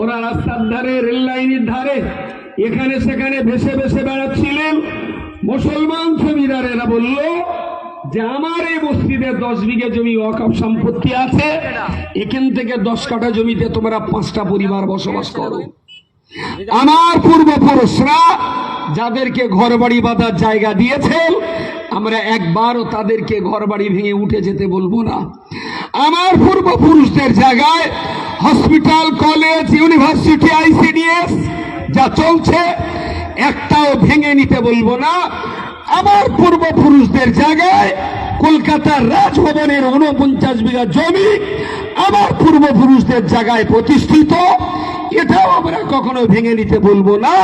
ওরা রাস্তার ধারে, রেল লাইনের ধারে, এখানে সেখানে ভেসে ভেসে বেড়াচ্ছিলেন। মুসলমান জমিদারেরা বলল, যে আমার এই মসজিদে দশ বিঘে জমি অকাপ সম্পত্তি আছে, এখান থেকে দশ কাঠা জমিতে তোমরা পাঁচটা পরিবার বসবাস করো। আমার পূর্বপুরুষরা যাদেরকে ঘর বাড়ি বাঁধার জায়গা দিয়েছেন, আমরা একবারও তাদেরকে ঘর বাড়ি ভেঙে উঠে যেতে বলব না। আমার পূর্বপুরুষদের জায়গায় হসপিটাল, কলেজ, ইউনিভার্সিটি, আইসিডিএস যা চলছে, একটাও ভেঙে নিতে বলব না। আমার পূর্বপুরুষদের জায়গায় কলকাতার রাজভবনের উনপঞ্চাশ বিঘা জমি আমার পূর্বপুরুষদের জায়গায় প্রতিষ্ঠিত। এটাও আমরা কখনো ভেঙে নিতে বলব না।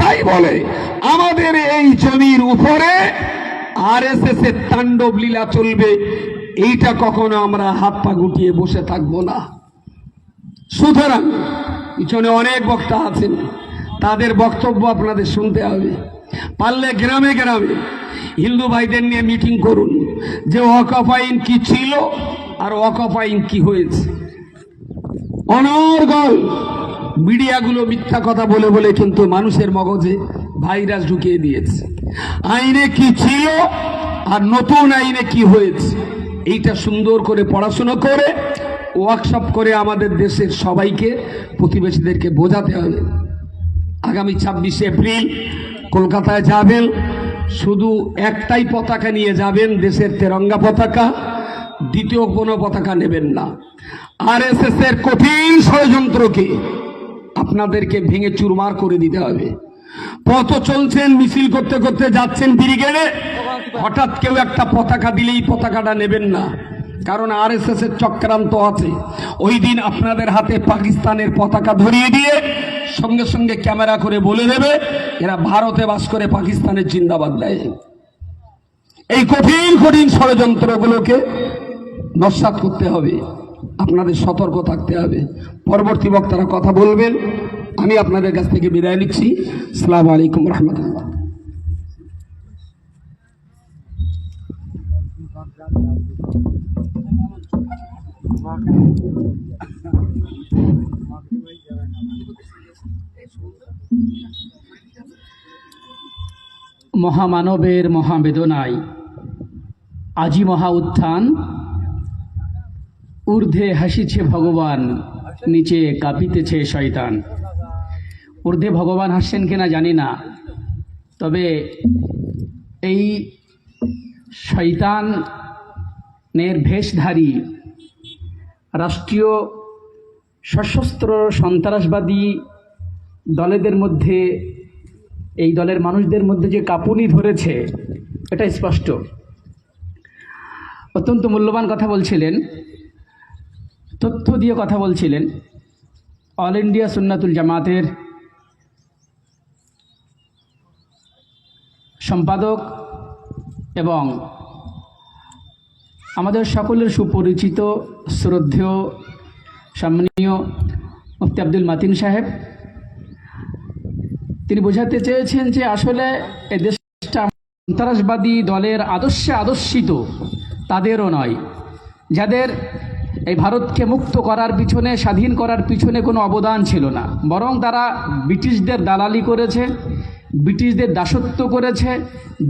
তাই বলে, আমাদের এই জমির উপরে আর এস এস এর তাণ্ডব লীলা চলবে, এইটা কখনো আমরা হাত পা গুটিয়ে বসে থাকব না। সুতরাং পিছনে অনেক বক্তা আছেন। তাদের বক্তব্য আপনাদের শুনতে হবে। পারলে গ্রামে গ্রামে হিন্দু ভাইদের নিয়ে মিটিং করুন। যে আইন কি ছিল আর আইন কি হয়েছে। অনর্গল মিডিয়াগুলো মিথ্যা কথা বলে বলে কিন্তু মানুষের মগজে ভাইরাস ঢুকিয়ে দিয়েছে। আইনে কি ছিল আর নতুন আইনে কি হয়েছে, এইটা সুন্দর করে পড়াশোনা করে ওয়ার্কশপ করে আমাদের দেশের সবাইকে, প্রতিবেশীদেরকে বোঝাতে হবে। আগামী ছাব্বিশে এপ্রিল কলকাতায় যাবেন, শুধু একটাই পতাকা নিয়ে যাবেন, দেশের তেরঙ্গা পতাকা, দ্বিতীয় কোনো পতাকা নেবেন না। আর এর কঠিন ষড়যন্ত্রকে আপনাদেরকে ভেঙে চুরমার করে দিতে হবে। পথ চলছেন, মিছিল করতে করতে যাচ্ছেন ব্রিগেডে, হঠাৎ কেউ একটা পতাকা দিলেই পতাকাটা নেবেন না। কারণ আর এস এর চক্রান্ত আছে। ওই দিন আপনাদের হাতে পাকিস্তানের পতাকা ধরিয়ে দিয়ে সঙ্গে সঙ্গে ক্যামেরা করে বলে দেবে, এরা ভারতে বাস করে পাকিস্তানের জিন্দাবাদ দেয়। এই কঠিন কঠিন ষড়যন্ত্রগুলোকে নস্বাত করতে হবে। আপনাদের সতর্ক থাকতে হবে। পরবর্তী বক্তারা কথা বলবেন। আমি আপনাদের কাছ থেকে বিদায় নিচ্ছি। সালাম আলাইকুম রহমতুল্লাহ। মহামানবের মহাবেদনায় আজি মহা উত্থান। ঊর্ধ্বে হাসিছে ভগবান, নিচে কাঁপিতেছে শয়তান। ঊর্ধ্বে ভগবান হাসছেন কিনা জানি না, তবে এই শয়তানের ভেষধারী রাষ্ট্রীয় সশস্ত্র সন্ত্রাসবাদী দলেদের মধ্যে, এই দলের মানুষদের মধ্যে যে কাঁপুনি ধরেছে এটা স্পষ্ট। অত্যন্ত মূল্যবান কথা বলছিলেন, তথ্য দিয়ে কথা বলছিলেন অল ইন্ডিয়া সুন্নাতুল জামাতের সম্পাদক এবং আমাদের সকলের সুপরিচিত, শ্রদ্ধেয়, সম্মানীয় মুফতি আব্দুল মাতিন সাহেব। তিনি বোঝাতে চেয়েছেন যে আসলে এই দেশটা সন্ত্রাসবাদী দলের আদর্শে আদর্শিত, তাদেরও নয়। যাদের এই ভারতকে মুক্ত করার পিছনে, স্বাধীন করার পিছনে কোনো অবদান ছিল না। বরং তারা ব্রিটিশদের দালালি করেছে ব্রিটিশদের দাসত্ব করেছে,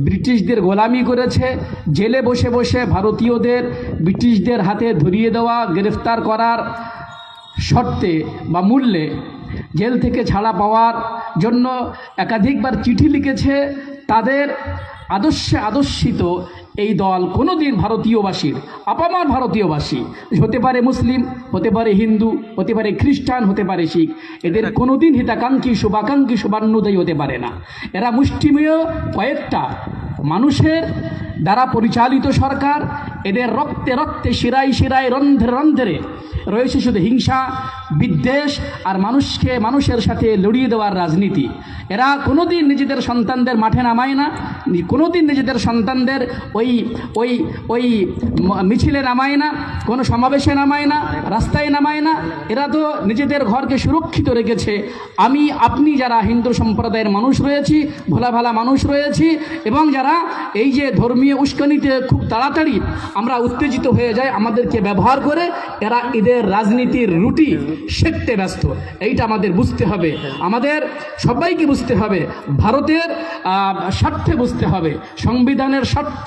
ব্রিটিশদের গোলামি করেছে, জেলে বসে বসে ভারতীয়দের ব্রিটিশদের হাতে ধরিয়ে দেওয়া, গ্রেফতার করার শর্তে বা মূল্যে জেল থেকে ছাড়া পাওয়ার জন্য একাধিকবার চিঠি লিখেছে। তাদের আদর্শে আদর্শিত এই দল কোনো দিন ভারতীয়বাসীর আপামার ভারতীয়বাসী হতে পারে মুসলিম হতে পারে হিন্দু হতে পারে খ্রিস্টান হতে পারে শিখ এদের কোনো দিন হিতাকাঙ্ক্ষী শুভাকাঙ্ক্ষী শুভান্নদায়ী হতে পারে না। এরা মুষ্টিমেয় কয়েকটা মানুষের দ্বারা পরিচালিত সরকার এদের রক্তে রক্তে শিরায় শিরায়, রন্ধ্রে রন্ধ্রে রয়েছে শুধু হিংসা, বিদ্বেষ আর মানুষকে মানুষের সাথে লড়িয়ে দেওয়ার রাজনীতি। এরা কোনোদিন নিজেদের সন্তানদের মাঠে নামায় না কোনোদিন নিজেদের সন্তানদের ওই ওই ওই মিছিলে নামায় না, কোনো সমাবেশে নামায় না, রাস্তায় নামায় না। এরা তো নিজেদের ঘরকে সুরক্ষিত রেখেছে। আমি, আপনি যারা হিন্দু সম্প্রদায়ের মানুষ রয়েছি ভোলা ভালা মানুষ রয়েছি, এবং যারা এই যে ধর্মীয় উস্কানিতে খুব তাড়াতাড়ি আমরা উত্তেজিত হয়ে যাই, আমাদেরকে ব্যবহার করে, এরা এদের রাজনীতির রুটি শেখতে ব্যস্ত। এইটা আমাদের বুঝতে হবে। আমাদের সবাইকে বুঝতে হবে। ভারতের স্বার্থে বুঝতে হবে। সংবিধানের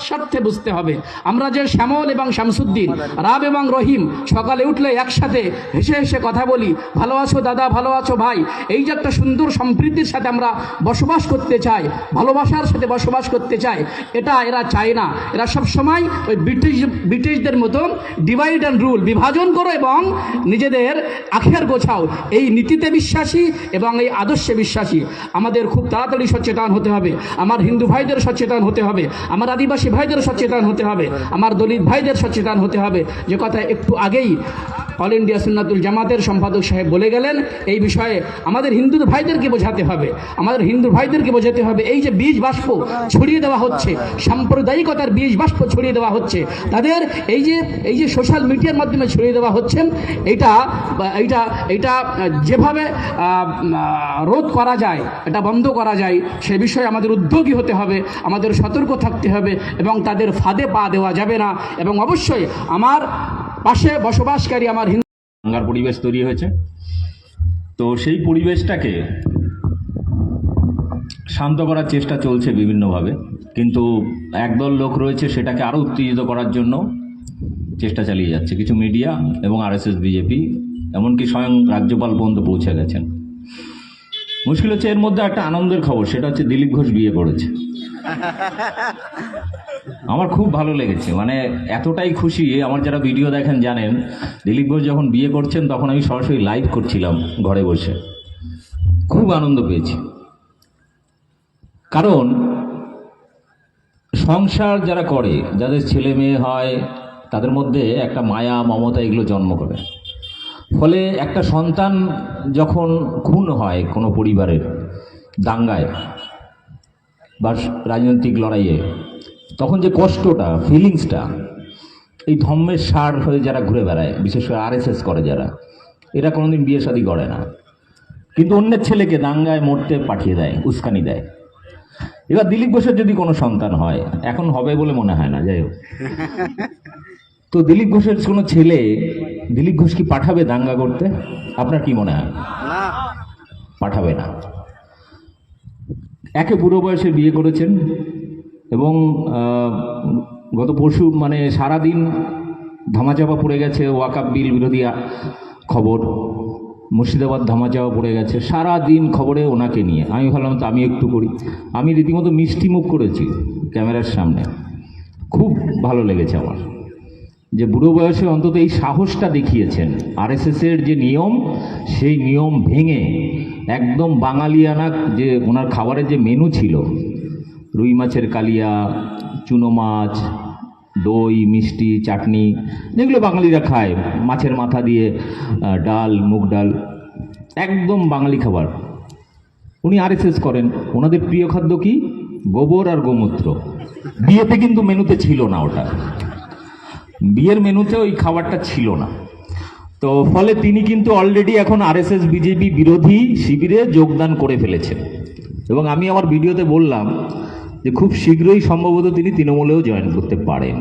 স্বার্থে বুঝতে হবে। আমরা যে শ্যামল এবং শামসুদ্দিন, রাব এবং রহিম, সকালে উঠলে একসাথে হেসে হেসে কথা বলি, ভালো আছো দাদা, ভালো আছো ভাই? এই যে একটা সুন্দর সম্প্রীতির সাথে আমরা বসবাস করতে চাই, ভালোবাসার সাথে বসবাস করতে চাই, এটা এরা চায় না। এরা সব সময় ওই ব্রিটিশ ব্রিটিশদের মতো ডিভাইড অ্যান্ড রুল বিভাজন করো এবং নিজেদের আখের গোছাও। এই নীতিতে বিশ্বাসী এবং এই আদর্শে বিশ্বাসী। আমাদের খুব তাড়াতাড়ি সচেতন হতে হবে। আমার হিন্দু ভাইদের সচেতন হতে হবে। আমার আদিবাসী ভাইদের সচেতন হতে হবে। আমার দলিত ভাইদের সচেতন হতে হবে। যে কথা একটু আগেই অল ইন্ডিয়া সুন্নাতুল জামাতের সম্পাদক সাহেব বলে গেলেন, এই বিষয়ে আমাদের হিন্দু ভাইদেরকে বোঝাতে হবে। আমাদের হিন্দু ভাইদেরকে বোঝাতে হবে, এই যে বীজ বাষ্প ছড়িয়ে দেওয়া হচ্ছে, সাম্প্রদায়িকতার বীজ বাষ্প ছড়িয়ে দেওয়া হচ্ছে, তাদের এই যে এই যে সোশ্যাল মিডিয়ার মাধ্যমে ছড়িয়ে দেওয়া হচ্ছে, এটা এইটা এইটা যেভাবে রোধ করা যায়, এটা বন্ধ করা যায়, সে বিষয়ে আমাদের উদ্যোগী হতে হবে, আমাদের সতর্ক থাকতে হবে এবং তাদের ফাঁদে পা দেওয়া যাবে না। এবং অবশ্যই আমার পাশে বসবাসকারী আমার হিন্দু দাঙ্গার পরিবেশ তৈরি হয়েছে। তো সেই পরিবেশটাকে শান্ত করার চেষ্টা চলছে বিভিন্নভাবে। কিন্তু একদল লোক রয়েছে সেটাকে আরও উত্তেজিত করার জন্য চেষ্টা চালিয়ে যাচ্ছে। কিছু মিডিয়া এবং আরএসএস, বিজেপি, এমনকি স্বয়ং রাজ্যপাল পর্যন্ত পৌঁছে গেছেন। মুশকিল হচ্ছে এর মধ্যে একটা আনন্দের খবর, সেটা হচ্ছে দিলীপ ঘোষ বিয়ে করেছে। আমার খুব ভালো লেগেছে। মানে এতটাই খুশি, আমার যারা ভিডিও দেখেন জানেন, দিলীপ ঘোষ যখন বিয়ে করছেন তখন আমি সরাসরি লাইভ করছিলাম ঘরে বসে। খুব আনন্দ পেয়েছি। কারণ সংসার যারা করে, যাদের ছেলে মেয়ে হয়, তাদের মধ্যে একটা মায়া, মমতা এগুলো জন্ম করে। ফলে একটা সন্তান যখন খুন হয় কোনো পরিবারের দাঙ্গায় বা রাজনৈতিক লড়াইয়ে তখন যে কষ্টটা ফিলিংসটা এই ধম্মের সার হয়ে যারা ঘুরে বেড়ায় বিশেষ করে আরএসএস করে যারা এরা কোনোদিন বিয়ে শাদী করে না। কিন্তু অন্যের ছেলেকে দাঙ্গায় মরতে পাঠিয়ে দেয় উস্কানি দেয়। এবার দিলীপ ঘোষের যদি কোনো সন্তান হয় এখন হবে বলে মনে হয় না যাই হোক। তো দিলীপ ঘোষের কোনো ছেলে দিলীপ ঘোষ কি পাঠাবে দাঙ্গা করতে? আপনার কি মনে হয়? পাঠাবে না। একে বুড়ো বয়সে বিয়ে করেছেন এবং গত পরশু মানে সারাদিন ধামাচাপা পড়ে গেছে ওয়াকাপ বিল বিরোধী খবর, মুর্শিদাবাদ ধামাচাপা পড়ে গেছে সারা দিন খবরে ওনাকে নিয়ে। আমি ভাবলাম, তো আমি একটু করি। আমি রীতিমতো মিষ্টি মুখ করেছি ক্যামেরার সামনে। খুব ভালো লেগেছে আমার। যে বুড়ো বয়সে অন্তত এই সাহসটা দেখিয়েছেন আরএসএসের যে নিয়ম, সেই নিয়ম ভেঙে একদম বাঙালিয়ানা যে ওনার খাবারের যে মেনু ছিল রুই মাছের কালিয়া, চুনো মাছ, দই, মিষ্টি, চাটনি, যেগুলো বাঙালিরা খায়, মাছের মাথা দিয়ে ডাল, মুগ ডাল, একদম বাঙালি খাবার। উনি আরএসএস করেন। ওনাদের প্রিয় খাদ্য কি? গোবর আর গোমূত্র। বিয়েতে কিন্তু মেনুতে ছিল না ওটা। বিয়ের মেনুতে ওই খাবারটা ছিল না। তো ফলে তিনি কিন্তু অলরেডি এখন আরএসএস, বিজেপি বিরোধী শিবিরে যোগদান করে ফেলেছেন। এবং আমি আমার ভিডিওতে বললাম যে খুব শীঘ্রই সম্ভবত তিনি তৃণমূলেও জয়েন করতে পারেন।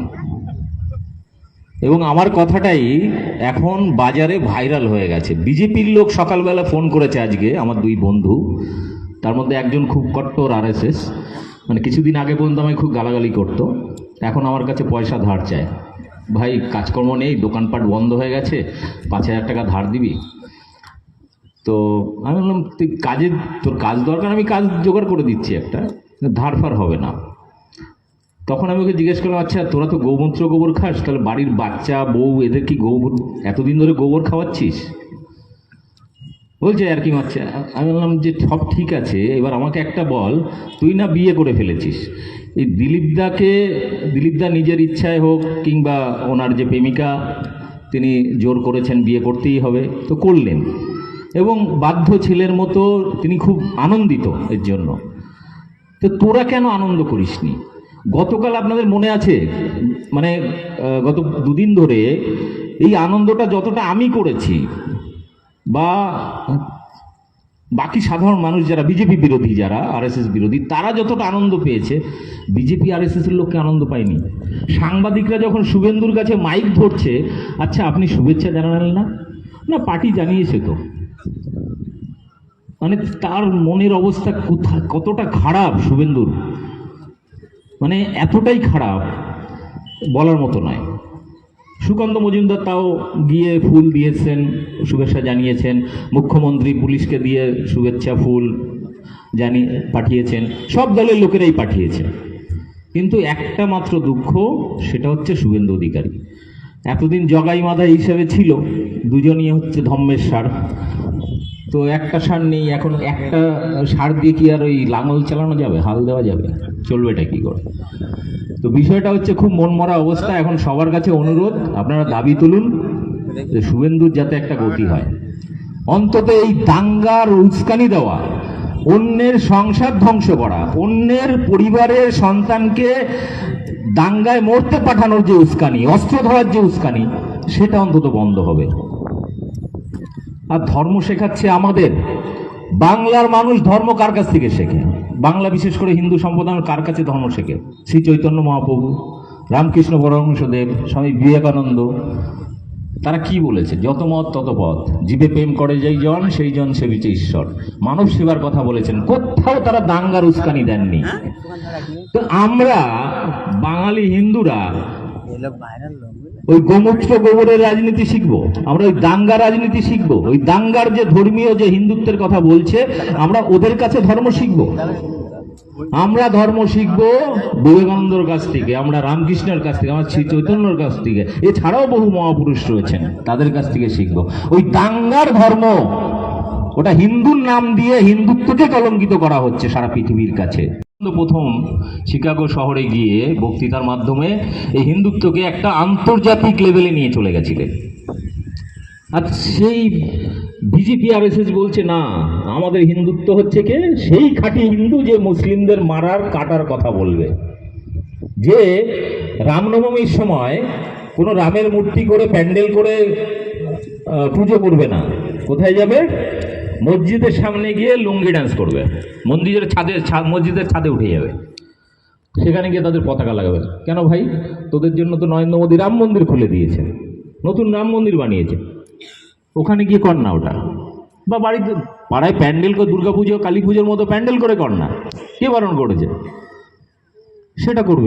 এবং আমার কথাটাই এখন বাজারে ভাইরাল হয়ে গেছে। বিজেপির লোক সকালবেলা ফোন করেছে আজকে, আমার দুই বন্ধু, তার মধ্যে একজন খুব কট্টর আরএসএস মানে কিছুদিন আগে পর্যন্ত আমায় খুব গালাগালি করতো, এখন আমার কাছে পয়সা ধার চায়। ভাই, কাজকর্ম নেই, দোকানপাট বন্ধ হয়ে গেছে, পাঁচ হাজার টাকা ধার দিবি। তো আমি বললাম, তুই কাজের, তোর কাজ দরকার, আমি কাজ জোগাড় করে দিচ্ছি একটা। কিন্তু ধার ফার হবে না। তখন আমি ওকে জিজ্ঞেস করলাম আচ্ছা তোরা তো গৌমূত্র গোবর খাস, তাহলে বাড়ির বাচ্চা, বউ, এদের কি গোবর, এতদিন ধরে গোবর খাওয়াচ্ছিস? বলছে, আর কি মারছে আমি বললাম যে, সব ঠিক আছে, এবার আমাকে একটা বল, তুই না বিয়ে করে ফেলেছিস? এই দিলীপদাকে, দিলীপদা নিজের ইচ্ছায় হোক কিংবা ওনার যে প্রেমিকা, তিনি জোর করেছেন বিয়ে করতেই হবে, তো করলেন। এবং বাধ্য ছেলের মতো তিনি খুব আনন্দিত এর জন্য। তো তোরা কেন আনন্দ করিসনি? গতকাল আপনাদের মনে আছে? মানে গত দুদিন ধরে এই আনন্দটা যতটা আমি করেছি বা বাকি সাধারণ মানুষ যারা, বিজেপি বিরোধী যারা, আরএসএস বিরোধী, তারা যতটা আনন্দ পেয়েছে, বিজেপি আরএসএস এর লোককে আনন্দ পায়নি। সাংবাদিকরা যখন শুভেন্দুর কাছে মাইক ধরছে আচ্ছা আপনি শুভেচ্ছা জানালেন না? না, পার্টি জানিয়েছে তো। মানে তার মনের অবস্থা কোথা, কতটা খারাপ শুভেন্দুর? মানে এতটাই খারাপ বলার মতো নয়। সুকান্ত মজুমদার তাও গিয়ে ফুল দিয়েছেন, শুভেচ্ছা জানিয়েছেন। মুখ্যমন্ত্রী পুলিশকে দিয়ে শুভেচ্ছা ফুল জানিয়ে পাঠিয়েছেন। সব দলের লোকেরাই পাঠিয়েছে। কিন্তু একটা মাত্র দুঃখ, সেটা হচ্ছে শুভেন্দু অধিকারী। এতদিন জগাই মাদা হিসেবে ছিল, দুজনই হচ্ছে ধম্মের তো একটা সার নেই, এখন একটা সার দিয়ে কি আর ওই লাঙল চালানো যাবে, হাল দেওয়া যাবে? চলবেটা কি করে? তো বিষয়টা হচ্ছে খুব মনমরা অবস্থা, এখন সবার কাছে অনুরোধ, আপনারা দাবি তুলুন যে শুভেন্দুর যাতে একটা গতি হয়। অন্তত এই দাঙ্গার উস্কানি দেওয়া, অন্যের সংসার ধ্বংস করা, অন্যের পরিবারের সন্তানকে দাঙ্গায় মরতে পাঠানোর যে উস্কানি, অস্ত্র ধরার যে উস্কানি, সেটা অন্তত বন্ধ হবে। আর ধর্ম শেখাচ্ছে আমাদের। বাংলার মানুষ ধর্ম কার কাছ থেকে শেখে? বাংলা বিশেষ করে হিন্দু সম্প্রদায় কার কাছে ধর্ম শেখে? শ্রী চৈতন্য মহাপ্রভু রামকৃষ্ণ পরমহংসদেব স্বামী বিবেকানন্দ তারা কি বলেছে? যত মত তত পথ। জীবে প্রেম করে যেই জন সেই জন সেবিছে ঈশ্বর। মানব সেবার কথা বলেছেন। কোথাও তারা দাঙ্গার উস্কানি দেননি। তো আমরা বাঙালি হিন্দুরা ওই গোমূত্র গোবরের রাজনীতি শিখব। আমরা ওই দাঙ্গা রাজনীতি শিখব। ওই দাঙ্গার যে ধর্মীয়, যে হিন্দুত্বের কথা বলছে, আমরা ওদের কাছে ধর্ম শিখব। আমরা ধর্ম শিখব বিবেকানন্দর কাছ থেকে, আমরা রামকৃষ্ণের কাছ থেকে, আমার শ্রী চৈতন্যর কাছ থেকে। এছাড়াও বহু মহাপুরুষ রয়েছেন, তাদের কাছ থেকে শিখব। ওই দাঙ্গার ধর্ম, ওটা হিন্দুর নাম দিয়ে হিন্দুত্বকে কলঙ্কিত করা হচ্ছে সারা পৃথিবীর কাছে। প্রথম শিকাগো শহরে গিয়ে বক্তৃতার মাধ্যমে এই হিন্দুত্বকে একটা আন্তর্জাতিক লেভেলে নিয়ে চলে গেছিলেন আর সেই বিজেপি আর বলছে, না, আমাদের হিন্দুত্ব হচ্ছে কে? সেই খাঁটি হিন্দু যে মুসলিমদের মারার, কাটার কথা বলবে। যে রামনবমীর সময় কোনো রামের মূর্তি করে, প্যান্ডেল করে পুজো করবে না। কোথায় যাবে? মসজিদের সামনে গিয়ে লুঙ্গি ডান্স করবে। মন্দিরের ছাদে মসজিদের ছাদে উঠে যাবে। সেখানে গিয়ে তাদের পতাকা লাগাবে। কেন ভাই? তোদের জন্য তো নরেন্দ্র মোদী রাম মন্দির খুলে দিয়েছে। নতুন রাম মন্দির বানিয়েছে। ওখানে গিয়ে কর না ওটা। বা বাড়িতে পাড়ায় প্যান্ডেল করে দুর্গা পুজো কালী পুজোর মতো প্যান্ডেল করে কর না কে বারণ করেছে? সেটা করবে